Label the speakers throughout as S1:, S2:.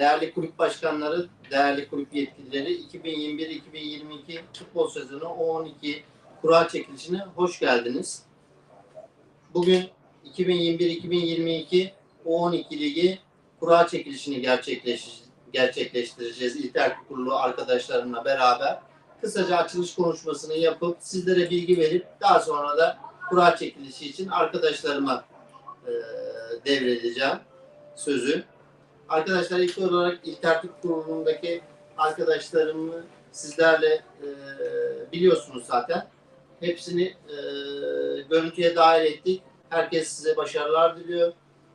S1: değerli kulüp başkanları, değerli kulüp yetkilileri 2021-2022 futbol sezonu O12 kura çekilişine hoş geldiniz. Bugün 2021-2022 O12 Ligi kura çekilişini gerçekleş, gerçekleştireceğiz. İlter Kurulu arkadaşlarımla beraber. Kısaca açılış konuşmasını yapıp sizlere bilgi verip daha sonra da kura çekilişi için arkadaşlarıma e, devredeceğim sözü. Arkadaşlar ilk olarak İl Tertip Kurulu'ndaki arkadaşlarımı sizlerle e, biliyorsunuz zaten. Hepsini e, görüntüye dahil ettik. Herkes size başarılar diliyor.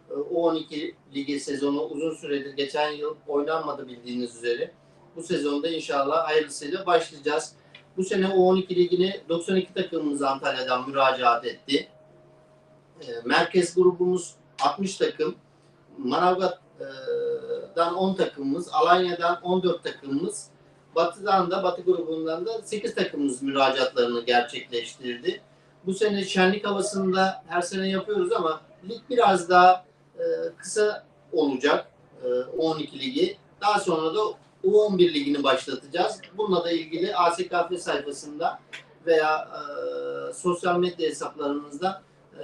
S1: E, O12 ligi sezonu uzun süredir geçen yıl oynanmadı bildiğiniz üzere. Bu sezonda inşallah hayırlısıyla başlayacağız. Bu sene O12 ligine 92 takımımız Antalya'dan müracaat etti. E, merkez grubumuz 60 takım. Manavgat'dan 10 takımımız, Alanya'dan 14 takımımız, Batı'dan da, Batı grubundan da 8 takımımız müracaatlarını gerçekleştirdi. Bu sene şenlik havasında her sene yapıyoruz ama lig biraz daha e, kısa olacak. E, 12 ligi. Daha sonra da U11 ligini başlatacağız. Bununla da ilgili ASKF sayfasında veya e, sosyal medya hesaplarımızda e,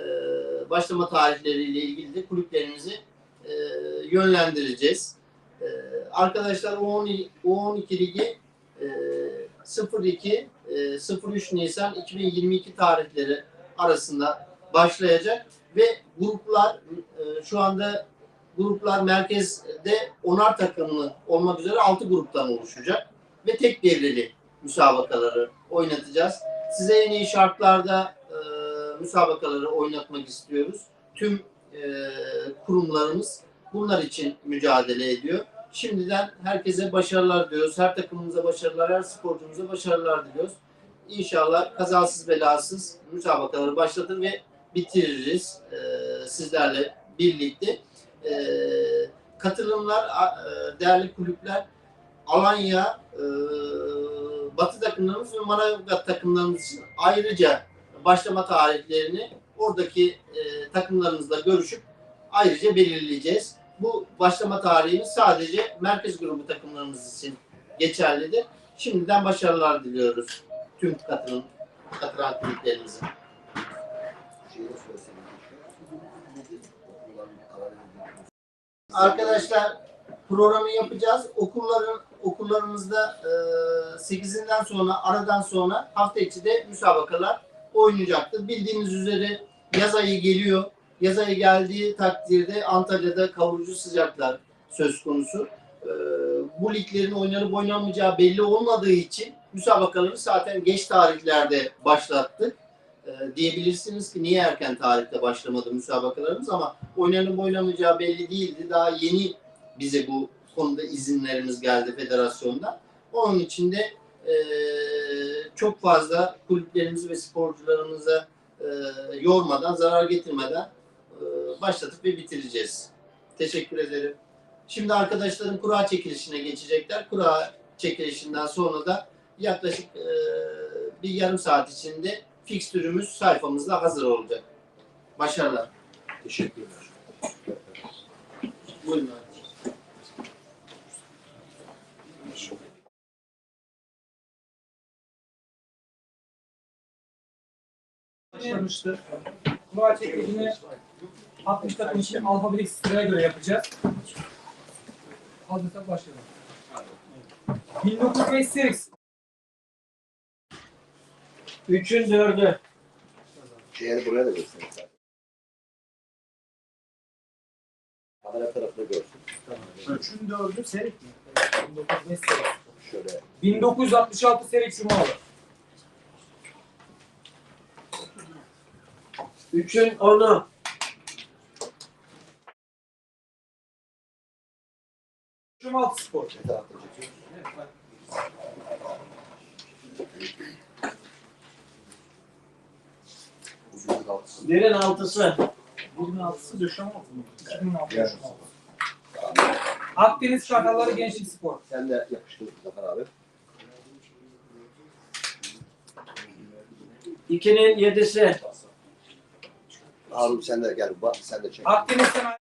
S1: başlama tarihleriyle ilgili de kulüplerimizi e, yönlendireceğiz. E, arkadaşlar U12, U12 ligi e, 02 e, 03 Nisan 2022 tarihleri arasında başlayacak ve gruplar e, şu anda gruplar merkezde onar takımlı olmak üzere 6 gruptan oluşacak ve tek belirli müsabakaları oynatacağız. Size en iyi şartlarda e, müsabakaları oynatmak istiyoruz. Tüm e, kurumlarımız bunlar için mücadele ediyor. Şimdiden herkese başarılar diliyoruz. Her takımımıza başarılar, her sporcumuza başarılar diliyoruz. İnşallah kazasız belasız müsabakaları başlatır ve bitiririz e, sizlerle birlikte. E, katılımlar, e, değerli kulüpler Alanya, e, Batı takımlarımız ve Manavgat takımlarımız için ayrıca başlama tarihlerini oradaki e, takımlarımızla görüşüp ayrıca belirleyeceğiz. Bu başlama tarihimiz sadece merkez grubu takımlarımız için geçerlidir. Şimdiden başarılar diliyoruz tüm katılım, katılan kulüplerimize. Arkadaşlar programı yapacağız. Okulların okullarımızda e, 8'inden sonra aradan sonra hafta içi de müsabakalar oynayacaktır. Bildiğiniz üzere yaz ayı geliyor. Yaz ayı geldiği takdirde Antalya'da kavurucu sıcaklar söz konusu. E, bu liglerin oynanıp oynanmayacağı belli olmadığı için müsabakaları zaten geç tarihlerde başlattık. E, diyebilirsiniz ki niye erken tarihte başlamadı müsabakalarımız ama oynanıp oynamayacağı belli değildi. Daha yeni bize bu konuda izinlerimiz geldi federasyonda. Onun için de e, çok fazla kulüplerimizi ve sporcularımıza e, yormadan, zarar getirmeden başlatıp ve bitireceğiz. Teşekkür ederim. Şimdi arkadaşlarım kura çekilişine geçecekler. Kura çekilişinden sonra da yaklaşık e, bir yarım saat içinde fikstürümüz sayfamızda hazır olacak. Başarılar.
S2: Teşekkürler.
S1: Buyurun.
S3: başlamıştır. Kura çekilişini 60 takım için alfabetik sıraya göre yapacağız. Hazırsak başlayalım. 1905 serisi.
S4: Üçün dördü.
S2: Şeyleri buraya da gösterin. Kamera tarafında görsün.
S3: Üçün dördü serik mi? 1905 serik.
S2: Şöyle
S3: 1966 serik Cumalı.
S4: Üçün onu.
S3: Spor.
S2: Uzun altısı.
S4: Derin altısı.
S3: 26'sı Döşemaltı mı? 2006
S2: Evet.
S3: Döşemaltı. Akdeniz Kartalları Gençlik Spor.
S2: Sen de yapıştır Zafer abi.
S4: İkinin yedisi.
S2: Harun sen de gel. Bak, sen de çek.
S3: Akdeniz Sanayi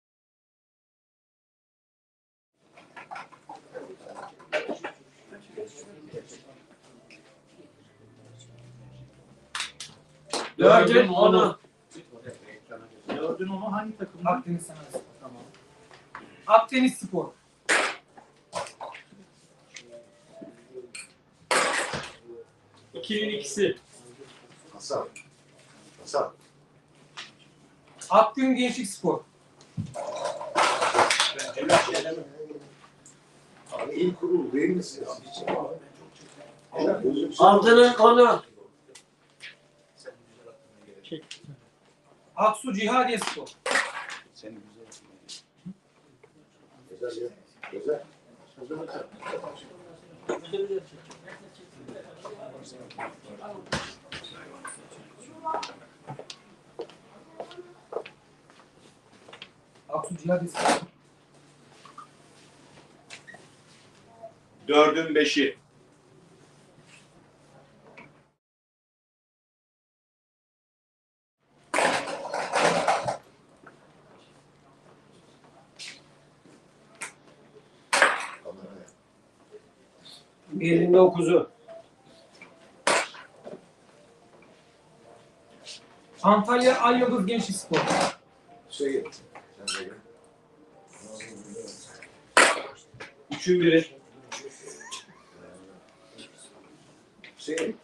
S4: Dördün onu.
S5: Dördün onu hangi takımda?
S3: Akdeniz Spor. Tamam. Akdeniz Spor.
S5: İkinin ikisi.
S2: Hasan. Hasan.
S3: Akgün Gençlik Spor.
S2: Abi il kurulu değil misin?
S4: Altının onu.
S3: Aksu Cihadiye Spor.
S2: Güzel ya. Güzel.
S3: Aksu Cihadiye Spor.
S5: Dördün beşi.
S4: 59'u.
S3: Antalya Alyoduz Gençlik Spor.
S2: Şey,
S5: üçün biri.
S2: Şey,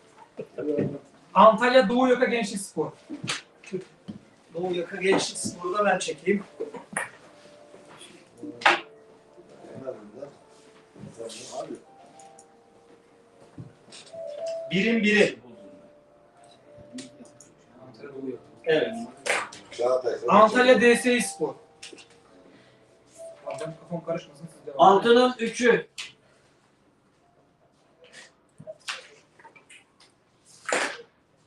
S3: Antalya Doğu Yaka Gençlik Spor.
S5: Doğu Yaka Gençlik Spor'u da ben çekeyim. Birin biri. Evet.
S3: Antalya DSİ Spor. Abi benim kafam karışmasın siz devam edin.
S4: Altının üçü.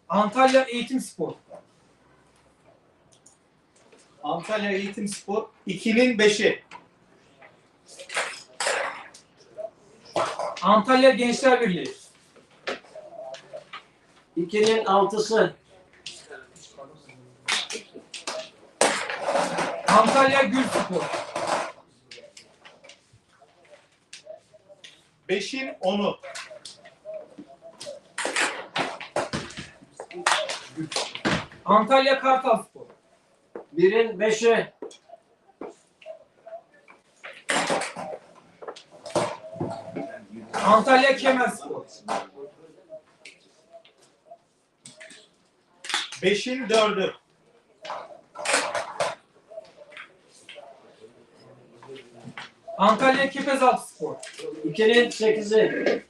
S3: Antalya Eğitim Spor.
S5: Antalya Eğitim Spor. ikinin beşi.
S3: Antalya Gençler Birliği.
S4: İkinin altısı.
S3: Antalya Gül Spor.
S5: Beşin onu.
S3: Antalya Kartal Spor.
S4: Birin beşi.
S3: Antalya Kemer Spor.
S5: Beşin dördü.
S3: Antalya Kepezaltı Spor.
S4: İkinin sekizi.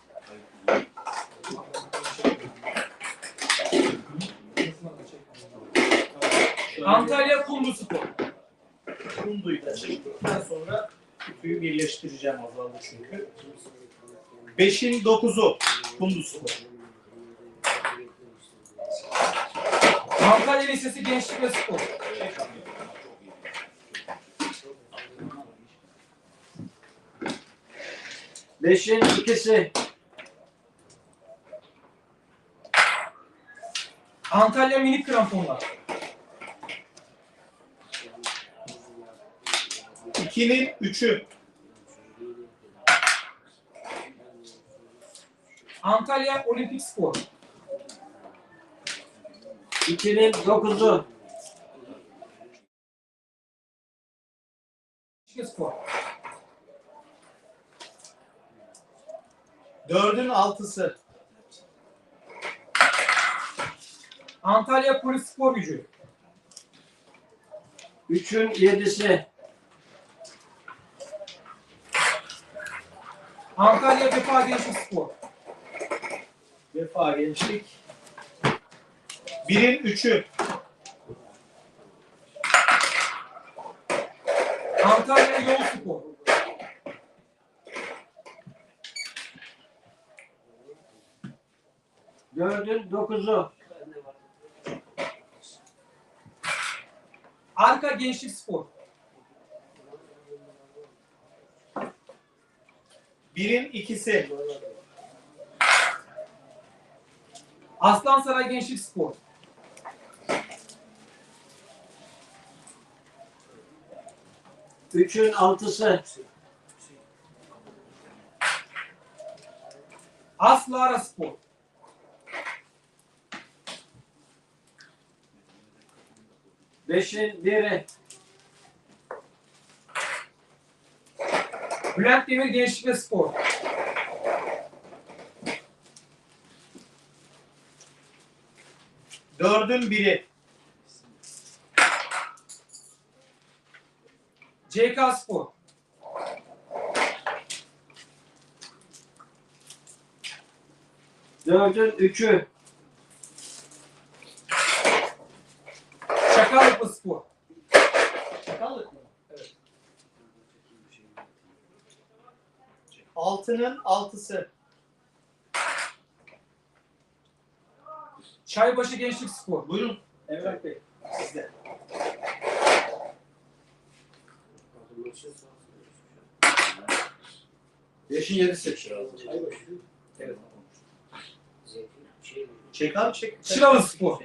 S3: Antalya Kundu Spor.
S5: Kundu'yu da çektikten sonra kutuyu birleştireceğim azaldı çünkü. Beşin dokuzu. Kundu Spor.
S3: Antalya Lisesi Gençlik ve Spor.
S4: Beşin ikisi.
S3: Antalya Minik Kramponlar.
S5: İkinin üçü.
S3: Antalya Olimpik Spor.
S4: İkinin dokuzu.
S3: Gençlik ve Spor.
S5: Dördün altısı.
S3: Antalya Polis Spor Gücü.
S4: Üçün yedisi.
S3: Antalya Vefa Gençlik Spor.
S5: Vefa Gençlik. Birin üçü.
S3: Antalya Yol Spor.
S4: Dördün dokuzu.
S3: Arka Gençlik Spor.
S5: Birin ikisi.
S3: Aslansaray Gençlik Spor.
S4: Üçün altısı.
S3: Aslara Spor.
S4: Beşin biri.
S3: Bülent Demir Gençlik ve Spor.
S5: Dördün biri.
S3: CK Spor.
S4: Dördün üçü.
S3: Çakallıklı Spor.
S5: Çakallık mı? Evet. Altının altısı.
S3: Çaybaşı Gençlik Spor.
S5: Buyurun. Emrah Bey. Sizde.
S2: Beşin yedisi.
S5: Evet. Çek abi çek.
S3: Çıralı Spor.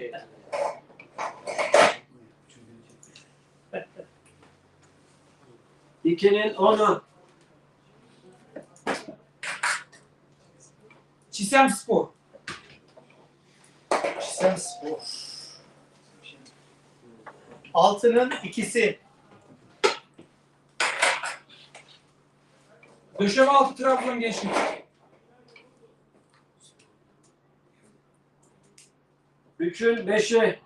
S4: İkinin onu.
S3: Çisem Spor.
S5: Çisem spor. Altının ikisi.
S3: Döşeme altı Trabzon Gençlik.
S4: Üçün beşi.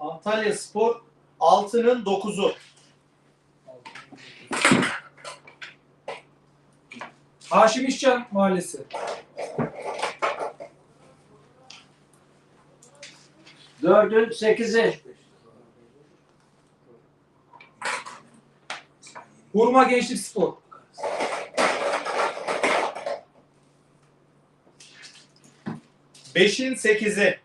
S5: Antalya Spor. Altının dokuzu.
S3: Haşim İşcan Mahallesi.
S4: Dördün sekizi.
S3: Hurma Gençlik Spor.
S5: Beşin sekizi.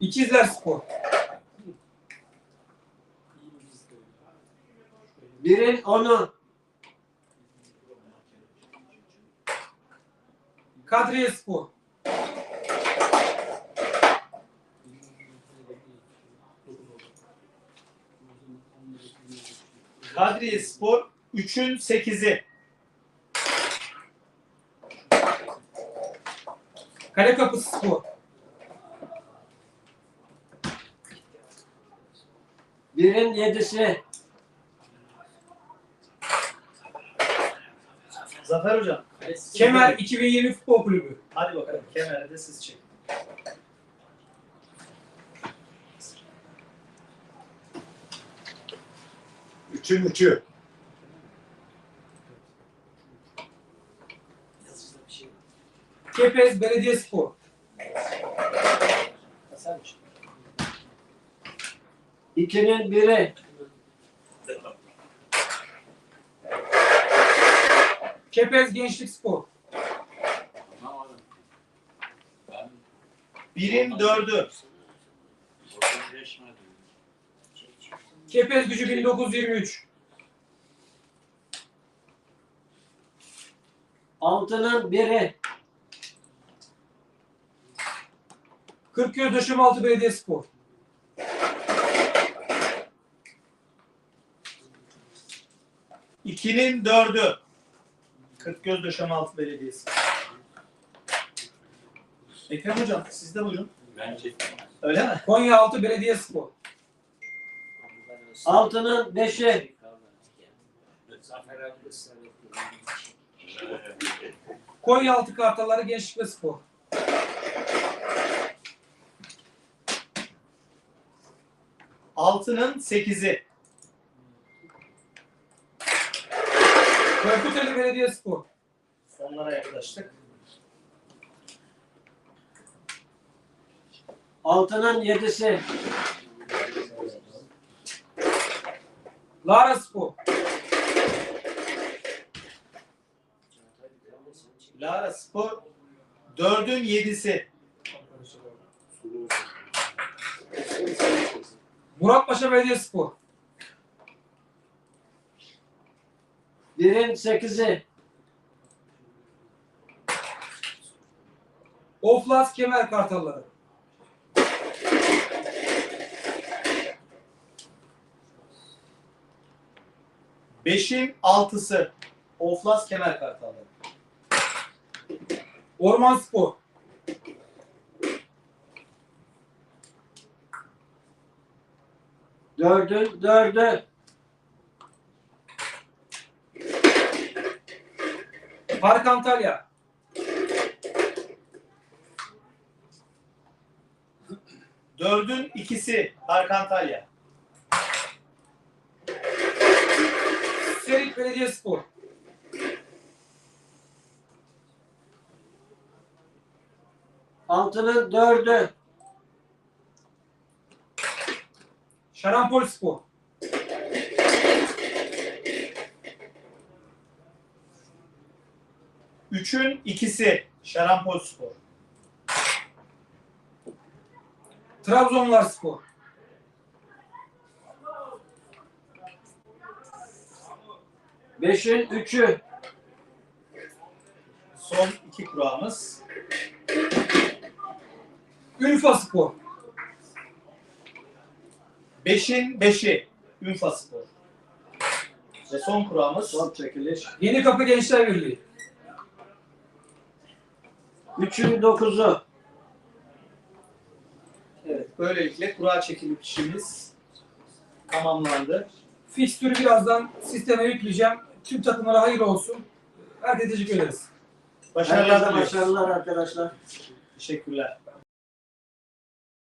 S3: İkizler Spor.
S4: Birin onu.
S3: Kadriye Spor.
S5: Kadriye Spor. Üçün sekizi.
S3: Kale Kapısı Spor.
S4: Birin yedisi.
S5: Zafer Hocam.
S3: Kemer 2020 Futbol Kulübü.
S5: Hadi bakalım. Kemeri de siz çekin.
S2: Üçün üçü.
S3: Kepez Belediye Spor.
S5: Sen çek.
S4: İkinin biri.
S3: Kepez Gençlik Spor.
S5: Birin dördü.
S3: Kepez Gücü 1923.
S4: Altının biri.
S3: Kırkköy Döşemealtı Belediye Spor.
S5: İkinin dördü. Kırkgöz Döşemealtı Belediyesi. Ekrem Hocam siz de buyurun.
S6: Bence
S5: Öyle mi?
S3: Konyaaltı Belediye Spor.
S4: Altının beşi.
S6: Zafer abi ısrar.
S3: Konyaaltı Kartalları Gençlik ve Spor.
S5: Altının sekizi.
S3: Korkuteli Belediye Spor.
S5: Sonlara yaklaştık.
S4: Altının yedisi.
S3: Lara Spor.
S5: Lara Spor. Dördün yedisi.
S3: Muratpaşa Belediye
S4: Birin sekizi.
S3: Oflas kemer kartalları.
S5: Beşin altısı. Oflas kemer kartalları.
S3: Orman spor.
S4: Dördün dördü.
S3: Park Antalya.
S5: Dördün ikisi. Park Antalya.
S3: Serik Belediyespor.
S4: Altının dördü.
S3: Şarampol Spor.
S5: Üçün ikisi. Şarampol Spor.
S3: Trabzonlar Spor.
S4: Beşin üçü.
S5: Son iki kurağımız.
S3: Ülfa Spor.
S5: Beşin beşi. Ünfa Spor. Ve son kurağımız.
S4: Son çekiliş.
S3: Yeni Kapı Gençler Birliği.
S4: Üçün dokuzu.
S5: Evet, böylelikle kura çekilip işimiz tamamlandı.
S3: Fikstürü birazdan sisteme yükleyeceğim. Tüm takımlara hayır olsun. Herkese teşekkür ederiz.
S5: Başarılar
S4: Herkese başarılar arkadaşlar.
S5: Teşekkürler.